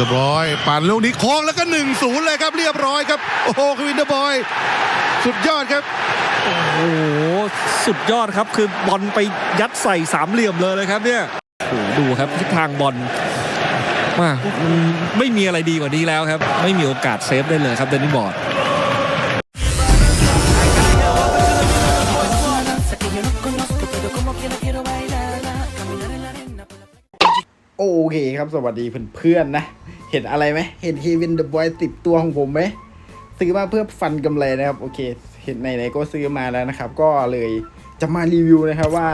เดบอยปั่นลูกนี้โค้งแล้วก็1นศูนย์เลยครับเรียบร้อยครับ โอ้โหควินเดบอย สุดยอดครับ โอ้โห สุดยอดครับ คือบอลไปยัดใส่สามเหลี่ยมเลยเลยครับเนี่ยโอ้โหดูครับทิศทางบอลมามันไม่มีอะไรดีกว่านี้แล้วครับ ไม่มีโอกาสเซฟได้เลยครับเดนนี่บอร์ด Danza que yo no conozco, pero como quiera quiero bailarla. Caminar en la arena por la โอเคครับ สวัสดีเพื่อนๆนะ เห็นอะไรไหมเห็นเควินเดอะบอยติดตัวของผมไหมซื้อมาเพื่อฟันกำไรนะครับ โอเค เห็นไหนๆก็ซื้อมาแล้วนะครับ ก็เลยจะมารีวิวนะครับว่า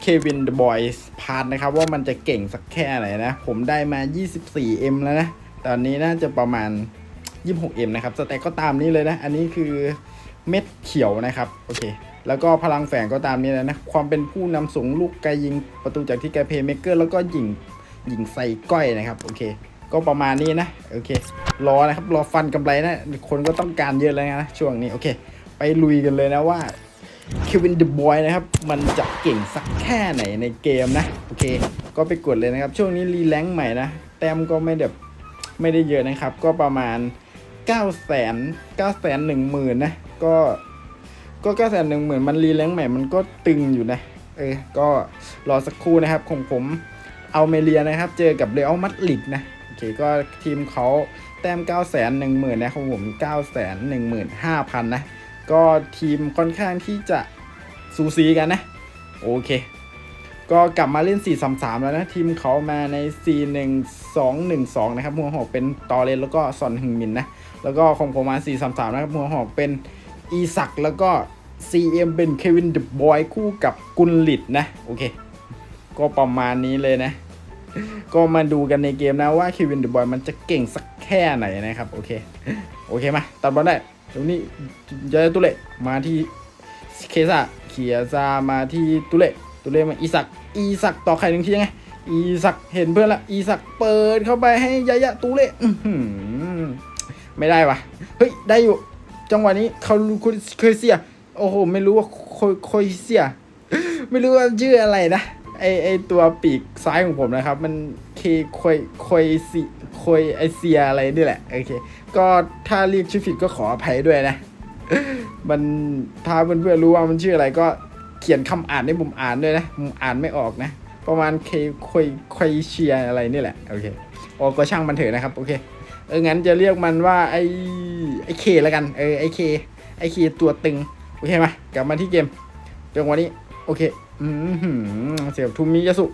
เควินเดอะบอยพาร์ทนะครับ ว่ามันจะเก่งสักแค่ไหนนะ ผมได้มา 24M แล้วนะ ตอนนี้น่าจะประมาณ 26M นะครับสแต็กก็ตามนี้เลยนะ อันนี้คือเม็ดเขียวนะครับ โอเค แล้วก็พลังแฝงก็ตามนี้เลยนะ ความเป็นผู้นำส่งลูกไกลยิงประตูจากที่แกเพย์เมเกอร์แล้วก็ยิง ยิงใส่ก้อยนะครับโอเค ก็ประมาณนี้นะโอเค รอนะครับรอฟันกำไรนะคนก็ต้องการเยอะแล้วนะช่วงนี้โอเค ไปลุยกันเลยนะว่าเควินเดอะบอยนะครับ มันจะเก่งสักแค่ไหนในเกมนะ โอเค ก็ไปกดเลยนะครับ ช่วงนี้รีแลงค์ใหม่นะ แต้มก็ไม่แบบไม่ได้เยอะนะครับ ก็ประมาณ 9 0 0 0 0 9 1 0 0 0 0นะ ก็ก็ 9 1 0 0 0 0 มันรีแลงค์ใหม่มันก็ตึงอยู่นะ เออ ก็รอสักครู่นะครับของผม อาเมเรียนะครับ เจอกับเรอัลมาดริดนะโอเคก็ทีมเขาแต้ม 9 1 0 0 0 0นะของผม 9 1 5 0 0 0 นะ ก็ทีมค่อนข้างที่จะสูสีกันนะ โอเค ก็กลับมาเล่น 4-3-3 แล้วนะ ทีมเขามาใน 4-1-2-1-2 นะครับหัวหอกเป็นตอเลนแล้วก็ซอนฮึงมินนะ แล้วก็ของผมมา 4-3-3 นะครับหัวหอกเป็นอีซักแล้วก็ CM เป็นเควินเดอะบอยคู่กับกุนลิดนะ โอเค ก็ประมาณนี้เลยนะ ก็มาดูกันในเกมนะว่าเควินเดอะบอยมันจะเก่งสักแค่ไหนนะครับ โอเค โอเคมาตัดบอลได้ตรงนี้เจอตุเลมาที่เคซ่าเคียซามาที่ตุเลตุเลมาอีสัก อีสักต่อใครหนึ่งทียังไง อีสักเห็นเพื่อนละ อีสักเปิดเข้าไปให้ยายะตุเลไม่ได้วะเฮ้ย ได้อยู่ จังหวะนี้เขาคุณเคยเสีย โอ้โห ไม่รู้ว่าโคยเสีย ไม่รู้ว่าชื่ออะไรนะ อไอตัวปีกซ้ายของผมนะครับ มันเคโคยโคยสิโคยไอเซียอะไรนี่แหละ โอเค ก็ถ้าเรียกชื่อผิดก็ขออภัยด้วยนะ มันถ้าเพื่อนๆรู้ว่ามันชื่ออะไรก็เขียนคำอ่านให้ผมอ่านด้วยนะผมอ่านไม่ออกนะ ประมาณเคโคยโคยเชียอะไรนี่แหละ โอเคโอ้ก็ช่างมันเถอะนะครับ โอเค เออ งั้นจะเรียกมันว่าไอไอเคแล้วกัน เออ ไอเค ไอเคตัวตึง โอเคมากลับมาที่เกมจังหวะนี้ โอเค อืม เสียบทุมมิยาสุ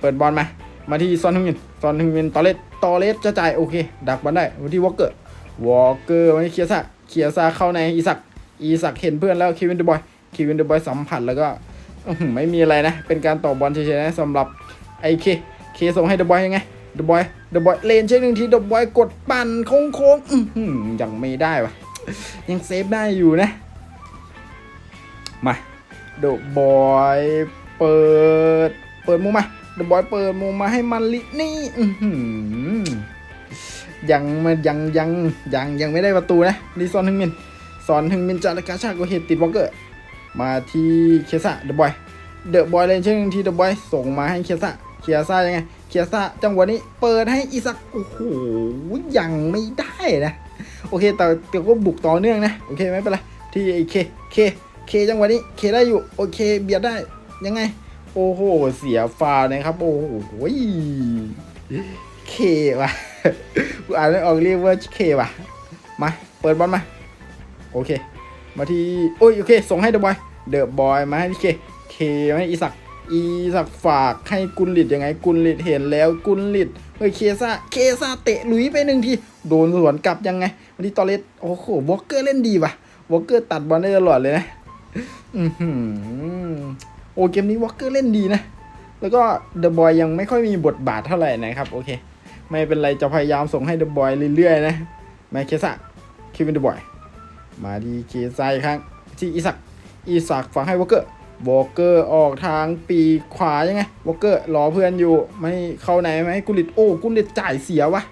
เปิดบอลมามาที่ซอนฮึงมินซอนฮึงมินตอเลสตอเลสจะจ่ายโอเค ดักบอลได้มาที่วอลเกอร์วอลเกอร์มาที่เคียซาเคียซาเข้าในอีสักอีสักเห็นเพื่อนแล้วคิวินเดอะบอยคิวินเดอะบอยสัมผัสแล้วก็ไม่มีอะไรนะ เป็นการต่อบอลเฉยๆนะสำหรับไอเคเคส่งให้เดอะบอยยังไงเดอะบอยเดอะบอยเลนเช็คหนึ่งทีเดอะบอยกดปั่นโค้งๆยังไม่ได้วะยังเซฟได้อยู่นะ มาเดอะบอย ปิด เปิดมุมมาเดอะบอยเปิดมุมมาให้มันลินี่ยังมายังยังยังยังไม่ได้ประตูนะนี่ซอนฮึงมินซอนฮึงมินจากกาชาโกเฮตติดวอลเกอร์มาที่เคซ่าเดอะบอยเดอะบอยเลนเช่นที่เดอะบอยส่งมาให้เคซ่าเคซ่ายังไงเคซ่าจังหวะนี้เปิดให้อีซักโอ้โหยังไม่ได้นะโอเคแต่เดี๋ยวก็บุกต่อเนื่องนะโอเคไม่เป็นไรที่ไอเคเคเคจังหวะนี้เคได้อยู่โอเคเบียดได้ ยังไง โอ้โห เสียฟาวนะครับ โอ้โหเคว่ะกูอ่านไม่ออกเรียกว่าเคว่ะ มา เปิดบอลมา โอเค มาที่ โอ้ย โอเค ส่งให้เดอะบอย เดอะบอยมาให้เค เคมาให้อีสัก อีสักฝากให้กุลลิดยังไง กุลลิดเห็นแล้ว กุลลิดเฮ้ย เคซ่า เคซ่าเตะลุยไปหนึ่งที โดนสวนกลับยังไง มาที่ตอเลสโอ้โห วอลเกอร์เล่นดีว่ะ วอลเกอร์ตัดบอลได้ตลอดเลยนะ อือหือ โอ้เกมนี้วอลเกอร์เล่นดีนะ แล้วก็เดอะบอยยังไม่ค่อยมีบทบาทเท่าไหร่นะครับ โอเค ไม่เป็นไรจะพยายามส่งให้เดอะบอยเรื่อยๆนะมาเคซ่าคิวเป็นเดอะบอยมาดีเคไซครั้งที่อีสักอีสักฝังให้วอลเกอร์วอลเกอร์ออกทางปีขวายังไงวอลเกอร์รอเพื่อนอยู่ไม่เข้าไหนไหมกุลิตโอ้กุลิตจ่ายเสียวะ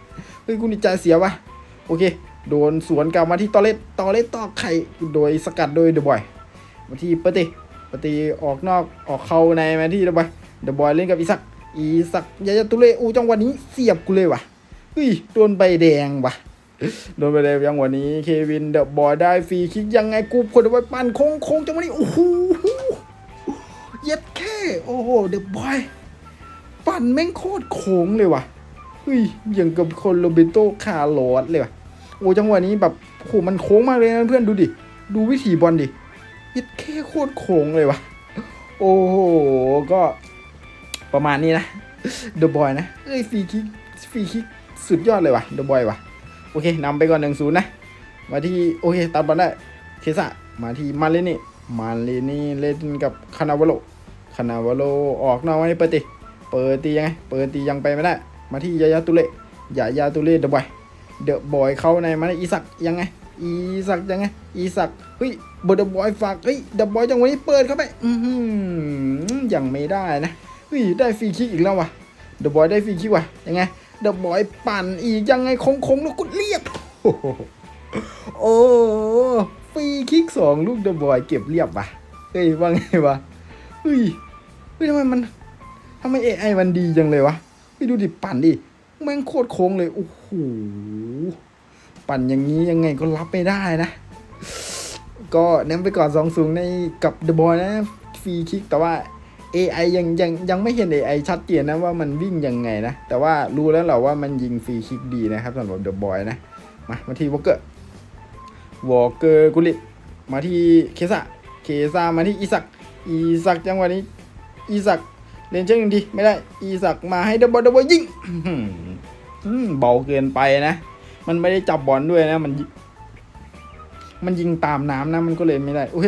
เฮ้ยกุลิตจ่ายเสียวะโอเค โดนสวนกลับมาที่ตอเลสตอเลสตอกไข่โดยสกัดโดยเดอะบอยมาที่เปฏิ ปฏิออกนอกออกเข้าในมาที่เดอะบอยเดอะบอยเล่นกับอีสักอีสักยายาตุเลอูจังวะนี้เสียบกูเลยว่ะเฮ้ยโดนใบแดงว่ะโดนใบแดงจังวะนี้เควินเดอะบอยได้ฟรีคิกยังไงกูคนเอาไว้ปั่นโค้งโค้งจังวะนี้โอ้โหเย็ดแค่โอ้โหเดอะบอยปั่นแม่งโคตรโค้งเลยว่ะเฮ้ยอย่างกับคนโรเบโตคาร์ลอสเลยว่ะโอ้จังหวะนี้แบบโหมันโค้งมากเลยนะเพื่อนดูดิ ดูวิถีบอลดิ ย็ดแค่โคตรโค้งเลยวะโอ้โห ก็ประมาณนี้นะเดอะบอยนะ เอ้ยฟรีคิกฟรีคิกสุดยอดเลยวะเดอะบอยวะโอเคนำไปก่อนหนึ่งศูนย์นะ มาที่ โอเคตัดบอลได้ เคสะมาที่มาเลนี่ มาเลนี่เล่นกับคานาวาโลคานาวาโลออกนอกมาให้เปิดตีเปิดตียังไง เปิดตียังไปไม่ได้ มาที่ยายาตุเล่ยายาตุเล่เดอะบอย เดอะบอยเข้าในมาในอีสักยังไง อีสักยังไง อีสักเฮ้ยเบอร์ดบอยฝากเฮ้ยเดอะบอยจังหวะนี้เปิดเข้าไป อือหือยังไม่ได้นะเฮ้ยได้ฟรีคิกอีกแล้วว่ะเดอะบอยได้ฟรีคิกว่ะยังไงเดอะบอยปั่นอีกยังไงคงคงๆแล้วกดเรียบโอ้ฟรีคิกสองลูกเดอะบอยเก็บเรียบว่ะเฮ้ยว่าไงวะเฮ้ยเฮ้ยทำไมมันทำไมเอไอมันดีจังเลยวะไปดูดิปั่นดิแม่งโคตรโค้งเลยโอ้โห ปั่นอย่างนี้ยังไงก็รับไม่ได้นะ ก็เน้นไปก่อน2องสูงในกับเดอะบอยนะฟรีคิกแต่ว่า AI ยังยังยังไม่เห็น AI ชัดเจนนะว่ามันวิ่งยังไงนะ แต่ว่ารู้แล้วแหละว่ามันยิงฟรีคิกดีนะครับสำหรับเดอะบอยนะ มามาที่วอลเกอร์วอลเกอร์กุลิตมาที่เคซ่าเคซ่ามาที่อีสักอีสักจังหวะนี้อีสักเล่นเชิงหนึ่งทีไม่ได้ อีสักมาให้เดอะบอยเดอะบอยยิงอืมเบาเกินไปนะ มันไม่ได้จับบอลด้วยนะ มัน มันยิงตามน้ำนะ มันก็เลยไม่ได้โอเค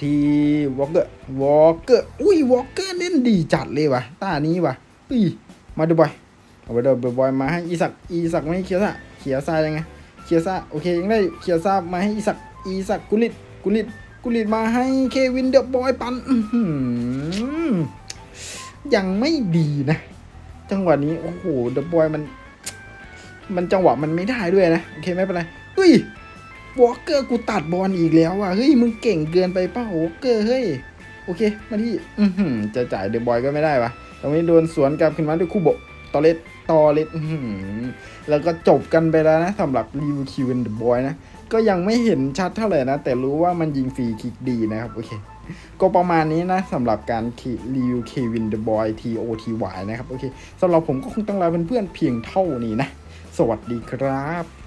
ทีวอลเกอร์วอลเกอร์อุ้ยวอลเกอร์เล่นดีจัดเลยวะตานี้วะอุ้ยมาดูบอยเอาไปเดบอยมาให้อีสักอีสักไม่ให้เคียซ่าเคียซ่ายังไงเคียซ่าโอเคยังได้เคียซ่ามาให้อีสักอีสักกุลิตกุลิตกุลิตมาให้เควินเดอะบอยปันยังไม่ดีนะ จังหวะนี้โอ้โหเดอะบอยมัน มันจังหวะมันไม่ได้ด้วยนะ โอเคไม่เป็นไรเฮ้ยวอลเกอร์กูตัดบอลอีกแล้วอะเฮ้ยมึงเก่งเกินไปเป้าวอลเกอร์เฮ้ยโอเค มาที่อือหือจะจ่ายเดอะบอยก็ไม่ได้วะตรงนี้โดนสวนกลับขึ้นมาด้วยคู่โบะตอเลสตอเลสอือแล้วก็จบกันไปแล้วนะสำหรับรีวิวคิวเดอะบอยนะ ก็ยังไม่เห็นชัดเท่าไหร่นะ แต่รู้ว่ามันยิงฟรีคิกดีนะครับ โอเค ก็ประมาณนี้นะสำหรับการรีวิวเควินเดอะบอย TOTY นะครับ โอเคสำหรับผมก็คงต้องลาเพื่อนๆเพียงเท่านี้นะ สวัสดีครับ